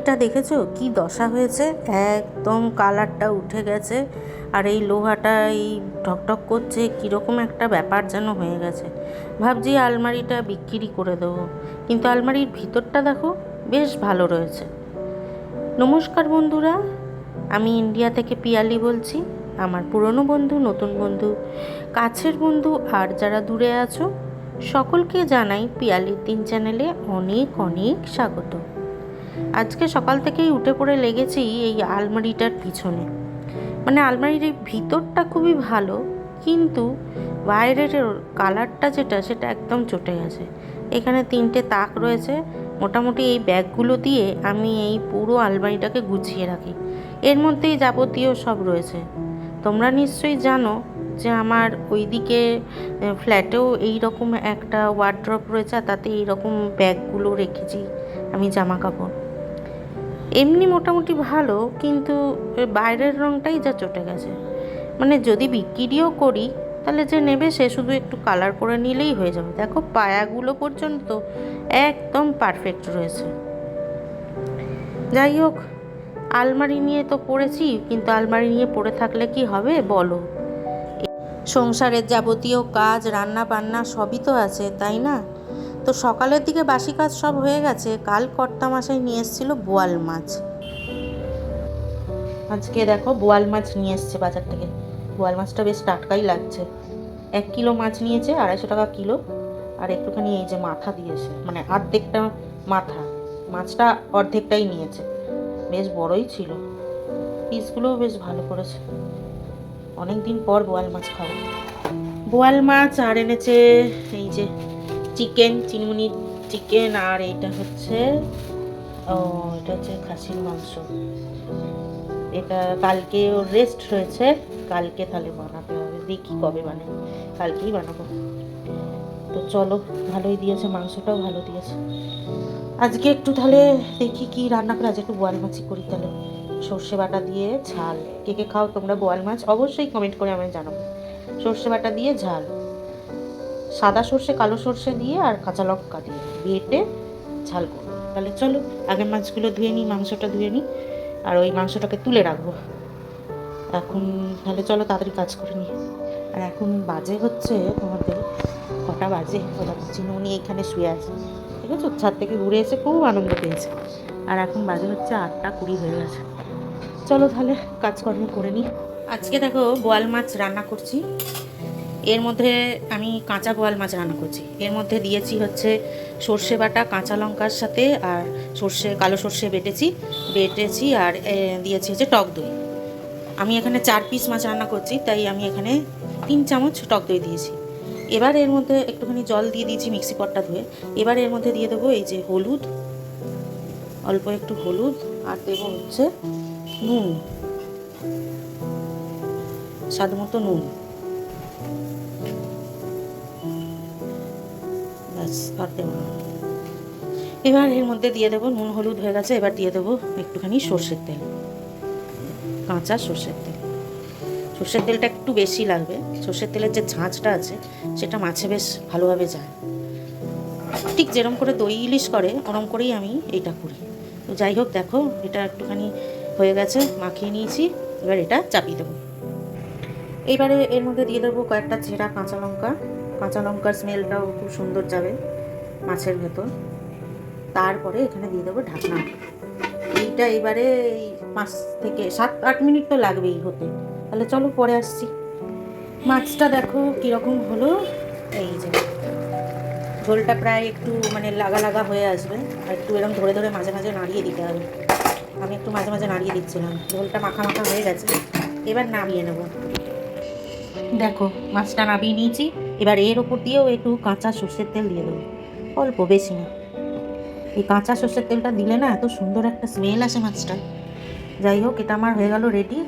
আলমারিটা দেখেছ? কি দশা হয়েছে? একদম কালারটা উঠে গেছে আর এই লোহাটা এই ঠকঠক করছে, কীরকম একটা ব্যাপার যেন হয়ে গেছে। ভাবছি আলমারিটা বিক্রি করে দেবো। কিন্তু আলমারির ভিতরটা দেখো, বেশ ভালো রয়েছে। নমস্কার বন্ধুরা, আমি ইন্ডিয়া থেকে পিয়ালি বলছি, আমার পুরনো বন্ধু, নতুন বন্ধু, কাছের বন্ধু আর যারা দূরে আছো, সকলকে জানাই পিয়ালির দিন চ্যানেলে অনেক অনেক স্বাগত। আজকে সকাল থেকেই উঠে পড়ে লেগেছি এই আলমারিটার পিছনে। মানে আলমারির এই ভিতরটা খুবই ভালো, কিন্তু বাইরের কালারটা যেটা, সেটা একদম চটে গেছে। এখানে তিনটে তাক রয়েছে। মোটামুটি এই ব্যাগগুলো দিয়ে আমি এই পুরো আলমারিটাকে গুছিয়ে রাখি। এর মধ্যেই যাবতীয় সব রয়েছে। তোমরা নিশ্চয়ই জানো যে আমার ওইদিকে ফ্ল্যাটেও এই রকম একটা ওয়ার্ড্রপ রয়েছে তাতে এই রকম ব্যাগগুলো রেখেছি আমি জামা কাপড় এমনি মোটামুটি ভালো, কিন্তু বাইরের রঙটাই যা চটে গেছে। মানে যদি বিক্রিও করি, তাহলে যে নেবে সে শুধু একটু কালার করে নিলেই হয়ে যাবে। দেখো পায়াগুলো পর্যন্ত একদম পারফেক্ট রয়েছে। যাই হোক, আলমারি নিয়ে তো পড়েছি, কিন্তু আলমারি নিয়ে পড়ে থাকলে কি হবে বলো? সংসারের যাবতীয় কাজ রান্না বান্না সবই তো আছে, তাই না? তো সকালের দিকে বাসি কাজ সব হয়ে গেছে। কাল কর্তা মাসাই নিয়ে এসেছিল বোয়াল মাছ। আজকে দেখো বোয়াল মাছ নিয়ে এসছে বাজার থেকে। বোয়াল মাছটা বেশ টাটকাই লাগছে। এক কিলো মাছ নিয়েছে, আড়াইশো টাকা কিলো। আর একটুখানি এই যে মাথা দিয়েছে মানে অর্ধেকটা মাথা। মাছটা অর্ধেকটাই নিয়েছে। বেশ বড়ই ছিল। পিসগুলোও বেশ ভালো করেছে। অনেক দিন পর বোয়াল মাছ খাব। বোয়াল মাছ আর এনেছে এই যে চিকেন চিনমুনি চিকেন, আর এটা হচ্ছে, ও, এটা হচ্ছে খাসির মাংস। এটা কালকে ওর রেস্ট রয়েছে, কালকে তাহলে বানাতে হবে। দেখি কবে বানাই, কালকেই বানাবো। তো চলো, ভালোই দিয়েছে মাংসটাও, ভালো দিয়েছে। আজকে একটু তাহলে দেখি কি রান্না করে, আজকে একটু বোয়াল মাছই করি তাহলে। সর্ষে বাটা দিয়ে ঝাল। কে কে খাও তোমরা বোয়াল মাছ, অবশ্যই কমেন্ট করে আমায় জানাব। সর্ষে বাটা দিয়ে ঝাল। সাদা সর্ষে, কালো সর্ষে দিয়ে আর কাঁচা লঙ্কা দিয়ে বেটে ঝাল করব। তাহলে চলো, আগের মাছগুলো ধুয়ে নিই, মাংসটা ধুয়ে নিই, আর ওই মাংসটাকে তুলে রাখব। এখন, তাহলে চলো তাড়াতাড়ি কাজ করে নিই। আর এখন বাজে হচ্ছে তোমাদের কটা বাজে? ওটা উনি এইখানে শুয়ে আছে। ঠিক আছে, ছাদ থেকে ঘুরে এসে খুব আনন্দ পেয়েছে। আর এখন বাজে হচ্ছে আটটা কুড়ি হয়ে গেছে। চলো তাহলে কাজকর্ম করে নিই। আজকে দেখো বোয়াল মাছ রান্না করছি। এর মধ্যে আমি কাঁচা বোয়াল মাছ রান্না করছি। এর মধ্যে দিয়েছি হচ্ছে সর্ষে বাটা, কাঁচা লঙ্কার সাথে আর সর্ষে, কালো সর্ষে বেটেছি বেটেছি আর দিয়েছি হচ্ছে টক দই। আমি এখানে চার পিস মাছ রান্না করছি, তাই আমি এখানে তিন চামচ টক দই দিয়েছি। এবার এর মধ্যে একটুখানি জল দিয়ে দিয়েছি মিক্সি পটটা ধুয়ে। এবার এর মধ্যে দিয়ে দেবো এই যে হলুদ, অল্প একটু হলুদ আর দেবো হচ্ছে নুন, স্বাদ মতো নুন। ব্যাস আর দেবো। এবার এর মধ্যে দিয়ে দেবো নুন, হলুদ হয়ে গেছে, এবার দিয়ে দেবো একটুখানি সর্ষের তেল। কাঁচা সর্ষের তেল। সর্ষের তেলটা একটু বেশি লাগবে। সর্ষের তেলের যে ঝাঁঝটা আছে, সেটা মাছে বেশ ভালোভাবে যায়। ঠিক যেরম করে দই ইলিশ করে, ওরম করেই আমি এটা করি। তো যাই হোক, দেখো, এটা একটুখানি হয়ে গেছে, মাখিয়ে নিয়েছি, এবার এটা চাপিয়ে দেবো। এবারে এর মধ্যে দিয়ে দেবো কয়েকটা ছেঁড়া কাঁচা লঙ্কা। কাঁচা লঙ্কার স্মেলটাও খুব সুন্দর যাবে মাছের ভেতর। তারপরে এখানে দিয়ে দেবো ঢাকনা। এইটা এবারে এই পাঁচ থেকে সাত, আট মিনিট তো লাগবেই হতে। তাহলে চলো পরে আসছি। মাছটা দেখো কীরকম হলো। এই যে ঝোলটা প্রায় একটু মানে লাগা লাগা হয়ে আসবে। আর একটু এরকম ধরে ধরে মাঝে মাঝে নাড়িয়ে দিতে হবে। আমি একটু মাঝে মাঝে নাড়িয়ে দিচ্ছিলাম। ঝোলটা মাখা মাখা হয়ে গেছে। এবার নামিয়ে নেব। দেখো মাছটা নামিয়ে নিয়েছি। এবার এর ওপর দিয়েও একটু কাঁচা সর্ষের তেল দিয়ে দেবো। অল্প, বেশি না। এই কাঁচা সর্ষের তেলটা দিলে না এত সুন্দর একটা স্মেল আসে মাছটা। যাই হোক, এটা আমার হয়ে গেল রেডি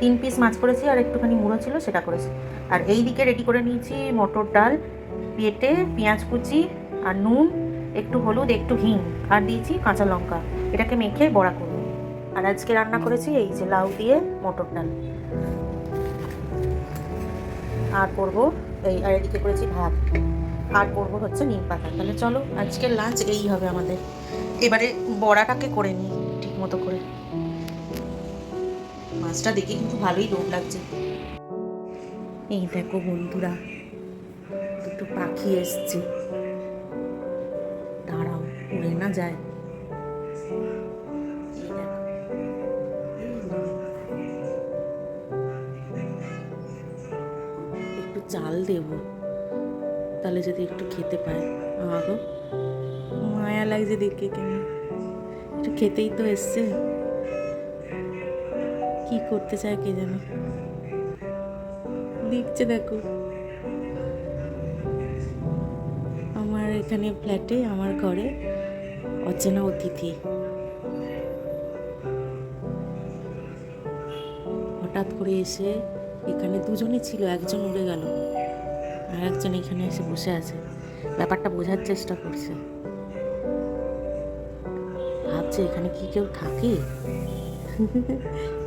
তিন পিস মাছ করেছি আর একটুখানি মুড়ো ছিল, সেটা করেছি। আর এই দিকে রেডি করে নিয়েছি মটর ডাল, পেটে, পেঁয়াজ কুচি আর নুন, একটু হলুদ, একটু হিং আর দিয়েছি কাঁচা লঙ্কা। এটাকে মেখে বড়া করব। আর আজকে রান্না করেছি এই যে লাউ দিয়ে মটর ডাল। আর করব এই, আর এদিকে করেছি ভাত। আর করব হচ্ছে নিম পাতা। তাহলে চলো, আজকের লাঞ্চ এই হবে আমাদের। এবারে বড়াটাকে করে নিই, ঠিক মতো করে। মাছটা দেখে কিন্তু ভালোই লোভ লাগছে। এই দেখো বন্ধুরা, দুটো পাখি এসছে। দাঁড়াও, উড়ে না যায়। চাল দেব। তাহলে যদি একটু খেতে পায়। আমাকে মায়া লাগছে দেখে কেমন। একটু খেতেই তো এসছে। কি করতে চায় কে জানে। দেখছে দেখো। আমার এখানে ফ্ল্যাটে আমার ঘরে অচেনা অতিথি। হঠাৎ করে এসে এখানে দুজনে ছিল, একজন উড়ে গেল আর একজন এখানে এসে বসে আছে। ব্যাপারটা বোঝার চেষ্টা করছে। ভাবছে এখানে কি কেউ থাকে?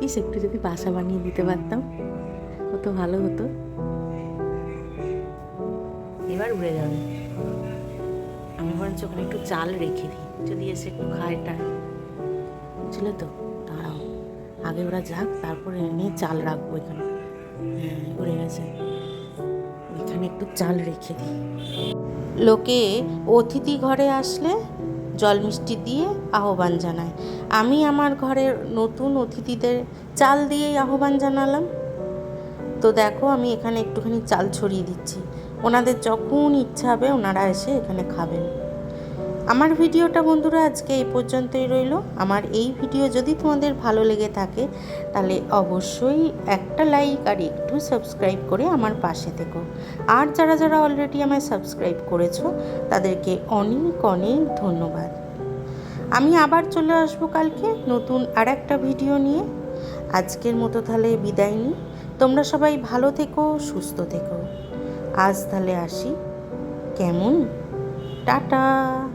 ইস, একটু যদি বাসা বানিয়ে দিতে পারতাম কত ভালো হতো। এবার উড়ে যাবে আমি বরঞ্চ ওখানে একটু চাল রেখে দিই, যদি এসে একটু খায় টায় বুঝলে তো? দাঁড়াও। আগে ওরা যাক, তারপরে এনে চাল রাখব এখানে। উড়ে গেছে ওইখানে একটু চাল রেখে দিই। লোকে অতিথি ঘরে আসলে জল মিষ্টি দিয়ে আহ্বান জানায়। আমি আমার ঘরের নতুন অতিথিদের চাল দিয়েই আহ্বান জানালাম। তো দেখো, আমি এখানে একটুখানি চাল ছড়িয়ে দিচ্ছি। ওনাদের যখন ইচ্ছা হবে ওনারা এসে এখানে খাবেন। আমার ভিডিওটা বন্ধুরা আজকে এই পর্যন্তই রইল। আমার এই ভিডিও যদি তোমাদের ভালো লেগে থাকে, তাহলে অবশ্যই একটা লাইক আর একটু সাবস্ক্রাইব করে আমার পাশে থেকো। আর যারা যারা অলরেডি আমায় সাবস্ক্রাইব করেছ, তাদেরকে অনেক অনেক ধন্যবাদ। আমি আবার চলে আসব কালকে নতুন আর একটা ভিডিও নিয়ে। আজকের মতো তাহলে বিদায় নিই। তোমরা সবাই ভালো থেকো, সুস্থ থেকো। আজ তাহলে আসি। কেমন? টাটা।